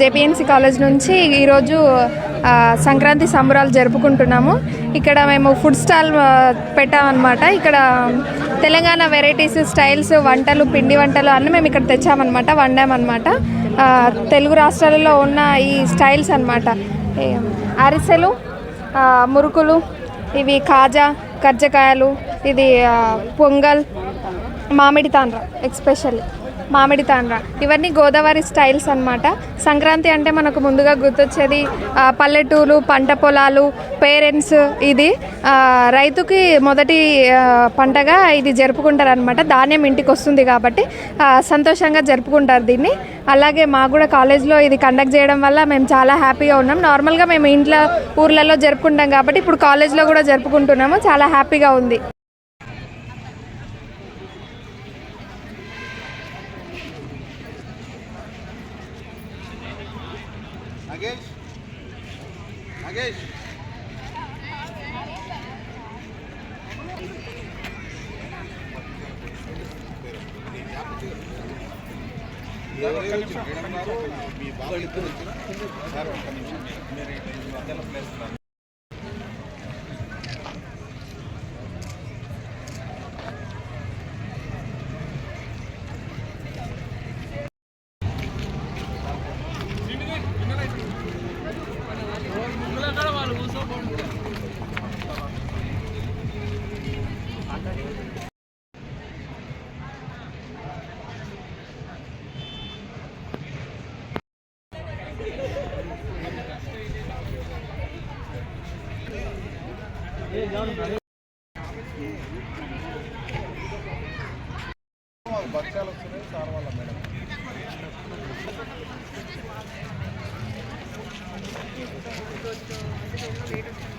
JPNC college నుంచి ఈరోజు సంక్రాంతి సంబరాలు జరుపుకుంటున్నాము. ఇక్కడ మేము ఫుడ్ స్టాల్ పెట్టామన్నమాట. ఇక్కడ తెలంగాణ వెరైటీస్ స్టైల్స్ వంటలు పిండి వంటలు అన్నీ మేము ఇక్కడ తెచ్చామన్నమాట వండామన్నమాట. తెలుగు రాష్ట్రాలలో ఉన్న ఈ స్టైల్స్ అనమాట అరిసెలు మురుకులు ఇవి కాజా కజ్జకాయలు ఇది పొంగల్ మామిడి తాండ్ర ఎక్స్పెషల్లీ. మామిడి తాండ్ర. ఇవన్నీ గోదావరి స్టైల్స్ అన్నమాట. సంక్రాంతి అంటే మనకు ముందుగా గుర్తొచ్చేది పల్లెటూరు పంట పొలాలు పేరెంట్స్ ఇది. రైతుకి మొదటి పంటగా ఇది జరుపుకుంటారు అనమాట ధాన్యం ఇంటికి వస్తుంది కాబట్టి సంతోషంగా జరుపుకుంటారు దీన్ని. అలాగే మాకు కూడా కాలేజ్లో ఇది కండక్ట్ చేయడం వల్ల మేము చాలా హ్యాపీగా ఉన్నాం. నార్మల్గా మేము ఇంట్లో ఊర్లలో జరుపుకుంటాం కాబట్టి ఇప్పుడు కాలేజ్లో కూడా జరుపుకుంటున్నాము. చాలా హ్యాపీగా ఉంది. నగేష్. నగేష్. మీ బాబు ఇద్దరు వచ్చినా? సార్ ఒక్క నిమిషం. మీరు మధ్యలో ప్లేస్ బచ్చాలు వస్తున్నాయి సార్ వాళ్ళ మేడం లేట్